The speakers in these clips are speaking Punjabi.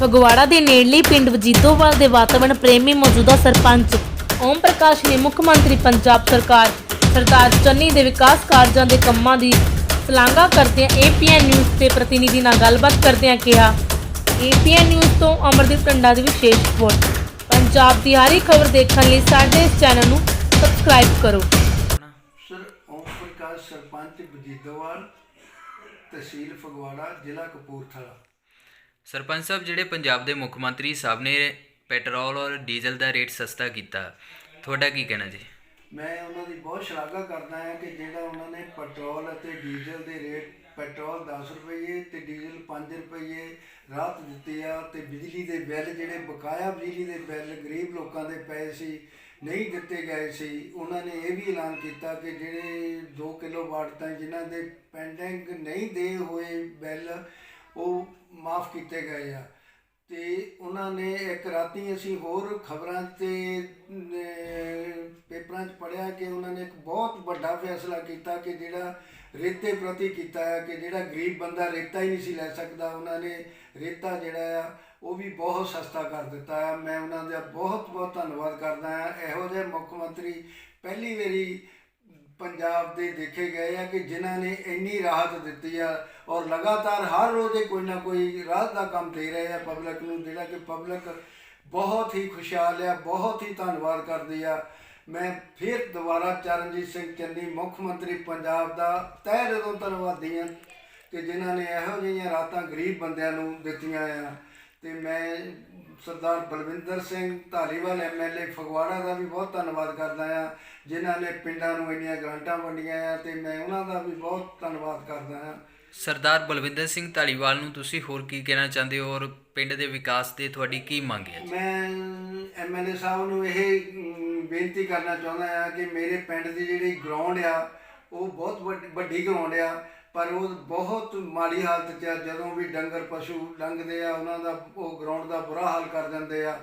ਫਗਵਾੜਾ ਦੇ ਨੇੜਲੇ ਪਿੰਡ ਵਜੀਦੋਵਾਲ ਦੇ ਵਾਤਾਵਰਣ ਪ੍ਰੇਮੀ ਮੌਜੂਦਾ ਸਰਪੰਚ ਓਮ ਪ੍ਰਕਾਸ਼ ਨੇ ਮੁੱਖ ਮੰਤਰੀ ਪੰਜਾਬ ਸਰਕਾਰ, ਸਰਦਾਰ ਚੰਨੀ ਦੇ ਵਿਕਾਸ ਕਾਰਜਾਂ ਦੇ ਕੰਮਾਂ ਦੀ ਸ਼ਲਾਘਾ ਕਰਦਿਆਂ ਏਪੀਐਨ ਨਿਊਜ਼ ਦੇ ਪ੍ਰਤੀਨਿਧੀ ਨਾਲ ਗੱਲਬਾਤ ਕਰਦਿਆਂ ਕਿਹਾ ਏਪੀਐਨ ਨਿਊਜ਼ ਤੋਂ ਅਮਰਦੀਪ ਟੰਡਾ ਦੀ ਵਿਸ਼ੇਸ਼ ਰਿਪੋਰਟ। ਪੰਜਾਬ ਦੀ ਹਰ ਇੱਕ ਖਬਰ ਦੇਖਣ ਲਈ ਸਾਡੇ ਇਸ ਚੈਨਲ ਨੂੰ ਸਬਸਕ੍ਰਾਈਬ ਕਰੋ। ਸਰ, ਓਮ ਪ੍ਰਕਾਸ਼ ਸਰਪੰਚ ਬਜੀਦੋਵਾਲ ਤਹਿਸੀਲ ਫਗਵਾੜਾ, ਜ਼ਿਲ੍ਹਾ ਕਪੂਰਥਲਾ। ਸਰਪੰਚ ਸਾਹਿਬ, ਜਿਹੜੇ ਪੰਜਾਬ ਦੇ ਮੁੱਖ ਮੰਤਰੀ ਸਾਹਿਬ ਨੇ ਪੈਟਰੋਲ ਔਰ ਡੀਜ਼ਲ ਦਾ ਰੇਟ ਸਸਤਾ ਕੀਤਾ, ਤੁਹਾਡਾ ਕੀ ਕਹਿਣਾ ਜੀ? ਮੈਂ ਉਹਨਾਂ ਦੀ ਬਹੁਤ ਸ਼ਲਾਘਾ ਕਰਦਾ ਹਾਂ ਕਿ ਜਿਹੜਾ ਉਹਨਾਂ ਨੇ ਪੈਟਰੋਲ ਅਤੇ ਡੀਜ਼ਲ ਦੇ ਰੇਟ, ਪੈਟਰੋਲ 10 ਰੁਪਏ ਤੇ ਡੀਜ਼ਲ 5 ਰੁਪਏ ਰਾਹਤ ਦਿੱਤੀ ਆ ਤੇ ਬਿਜਲੀ ਦੇ ਬਿੱਲ ਜਿਹੜੇ ਬਕਾਇਆ ਬਿਜਲੀ ਦੇ ਬਿੱਲ ਗਰੀਬ ਲੋਕਾਂ ਦੇ ਪਏ ਸੀ, ਨਹੀਂ ਦਿੱਤੇ ਗਏ ਸੀ, ਉਹਨਾਂ ਨੇ ਇਹ ਵੀ ਐਲਾਨ ਕੀਤਾ ਕਿ ਜਿਹੜੇ 2 ਕਿਲੋਵਾਟ ਤਾਂ ਜਿਨ੍ਹਾਂ ਦੇ ਪੈਂਡਿੰਗ ਨਹੀਂ ਦੇ ਹੋਏ ਬਿੱਲ, ਉਹ ਮਾਫ ਕੀਤੇ ਗਏ ਆ। ਤੇ ਉਹਨਾਂ ਨੇ ਇੱਕ ਰਾਤੀ ਅਸੀਂ ਹੋਰ ਖਬਰਾਂ ਤੇ ਪੇਪਰਾਂ 'ਚ ਪੜਿਆ ਕਿ ਉਹਨਾਂ ਨੇ ਇੱਕ ਬਹੁਤ ਵੱਡਾ ਫੈਸਲਾ ਕੀਤਾ ਕਿ ਜਿਹੜਾ ਰੇਤੇ ਪ੍ਰਤੀ ਕੀਤਾ ਹੈ, ਕਿ ਜਿਹੜਾ ਗਰੀਬ ਬੰਦਾ ਰੇਤਾ ਹੀ ਨਹੀਂ ਸੀ ਲੈ ਸਕਦਾ, ਉਹਨਾਂ ਨੇ ਰੇਤਾ ਜਿਹੜਾ ਆ, ਉਹ ਵੀ ਬਹੁਤ ਸਸਤਾ ਕਰ ਦਿੱਤਾ ਹੈ। ਮੈਂ ਉਹਨਾਂ ਦਾ ਬਹੁਤ ਬਹੁਤ ਧੰਨਵਾਦ ਕਰਦਾ ਹਾਂ। ਇਹੋ ਜਿਹੇ ਮੁੱਖ ਮੰਤਰੀ ਪਹਿਲੀ ਵਾਰੀ ਪੰਜਾਬ ਦੇ ਦੇਖੇ ਗਏ ਆ ਕਿ ਜਿਨ੍ਹਾਂ ਨੇ ਇੰਨੀ ਰਾਹਤ ਦਿੱਤੀ ਆ ਔਰ ਲਗਾਤਾਰ ਹਰ ਰੋਜ਼ ਇਹ ਕੋਈ ਨਾ ਕੋਈ ਰਾਹਤ ਦਾ ਕੰਮ ਦੇ ਰਹੇ ਆ ਪਬਲਿਕ ਨੂੰ, ਜਿਹੜਾ ਕਿ ਪਬਲਿਕ ਬਹੁਤ ਹੀ ਖੁਸ਼ਹਾਲ ਆ, ਬਹੁਤ ਹੀ ਧੰਨਵਾਦ ਕਰਦੀ ਆ। ਮੈਂ ਫਿਰ ਦੁਬਾਰਾ ਚਰਨਜੀਤ ਸਿੰਘ ਚੰਨੀ, ਮੁੱਖ ਮੰਤਰੀ ਪੰਜਾਬ ਦਾ, ਤਹਿ ਦਿਲੋਂ ਧੰਨਵਾਦੀ ਹਾਂ ਕਿ ਜਿਨ੍ਹਾਂ ਨੇ ਇਹੋ ਜਿਹੀਆਂ ਰਾਤਾਂ ਗਰੀਬ ਬੰਦਿਆਂ ਨੂੰ ਦਿੱਤੀਆਂ ਆ। ਤੇ ਮੈਂ ਸਰਦਾਰ ਬਲਵਿੰਦਰ ਸਿੰਘ ਧਾਲੀਵਾਲ ਐਮਐਲਏ ਫਗਵਾੜਾ ਦਾ ਵੀ ਬਹੁਤ ਧੰਨਵਾਦ ਕਰਦਾ ਆ ਜਿਨ੍ਹਾਂ ਨੇ ਪਿੰਡਾਂ ਨੂੰ ਇੰਨੀਆਂ ਗ੍ਰਾਂਟਾਂ ਵੰਡੀਆਂ ਆ ਤੇ ਮੈਂ ਉਹਨਾਂ ਦਾ ਵੀ ਬਹੁਤ ਧੰਨਵਾਦ ਕਰਦਾ ਹਾਂ। ਸਰਦਾਰ ਬਲਵਿੰਦਰ ਸਿੰਘ ਧਾਲੀਵਾਲ ਨੂੰ ਤੁਸੀਂ ਹੋਰ ਕੀ ਕਹਿਣਾ ਚਾਹੁੰਦੇ ਹੋ ਔਰ ਪਿੰਡ ਦੇ ਵਿਕਾਸ ਤੇ ਤੁਹਾਡੀ ਕੀ ਮੰਗ ਹੈ? ਮੈਂ ਐਮਐਲਏ ਸਾਹਿਬ ਨੂੰ ਇਹ ਬੇਨਤੀ ਕਰਨਾ ਚਾਹੁੰਦਾ ਆ ਕਿ ਮੇਰੇ ਪਿੰਡ ਦੀ ਜਿਹੜੀ ਗਰਾਊਂਡ ਆ ਉਹ ਬਹੁਤ ਵੱਡੀ ਗਰਾਊਂਡ ਆ। ਪਰ ਉਹ ਬਹੁਤ ਮਾੜੀ ਹਾਲਤ 'ਚ ਆ, ਜਦੋਂ ਵੀ ਡੰਗਰ ਪਸ਼ੂ ਲੰਘਦੇ ਆ, ਉਹਨਾਂ ਦਾ ਉਹ ਗਰਾਊਂਡ ਦਾ ਬੁਰਾ ਹਾਲ ਕਰ ਦਿੰਦੇ ਆ।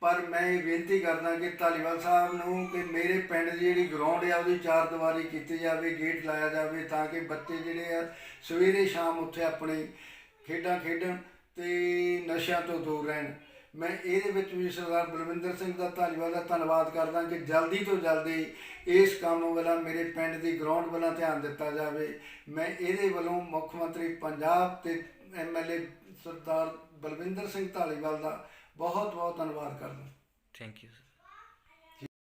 ਪਰ ਮੈਂ ਇਹ ਬੇਨਤੀ ਕਰਦਾ ਕਿ ਧਾਲੀਵਾਲ ਸਾਹਿਬ ਨੂੰ ਕਿ ਮੇਰੇ ਪਿੰਡ ਦੀ ਜਿਹੜੀ ਗਰਾਊਂਡ ਆ, ਉਹਦੀ ਚਾਰ ਦੀਵਾਰੀ ਕੀਤੀ ਜਾਵੇ ਗੇਟ ਲਾਇਆ ਜਾਵੇ ਤਾਂ ਕਿ ਬੱਚੇ ਜਿਹੜੇ ਆ, ਸਵੇਰੇ ਸ਼ਾਮ ਉੱਥੇ ਆਪਣੇ ਖੇਡਾਂ ਖੇਡਣ ਤੇ ਨਸ਼ਿਆਂ ਤੋਂ ਦੂਰ ਰਹਿਣ। ਮੈਂ ਇਹਦੇ ਵਿੱਚ ਵੀ ਸਰਦਾਰ ਬਲਵਿੰਦਰ ਸਿੰਘ ਦਾ ਧਾਲੀਵਾਲ ਦਾ ਧੰਨਵਾਦ ਕਰਦਾ ਕਿ ਜਲਦੀ ਤੋਂ ਜਲਦੀ ਇਸ ਕੰਮ ਵੱਲ ਮੇਰੇ ਪਿੰਡ ਦੀ ਗਰਾਊਂਡ ਵੱਲ ਧਿਆਨ ਦਿੱਤਾ ਜਾਵੇ। ਮੈਂ ਇਹਦੇ ਵੱਲੋਂ ਮੁੱਖ ਮੰਤਰੀ ਪੰਜਾਬ ਤੇ ਐਮਐਲਏ ਸਰਦਾਰ ਬਲਵਿੰਦਰ ਸਿੰਘ ਧਾਲੀਵਾਲ ਦਾ ਬਹੁਤ ਬਹੁਤ ਧੰਨਵਾਦ ਕਰਦਾ। Thank you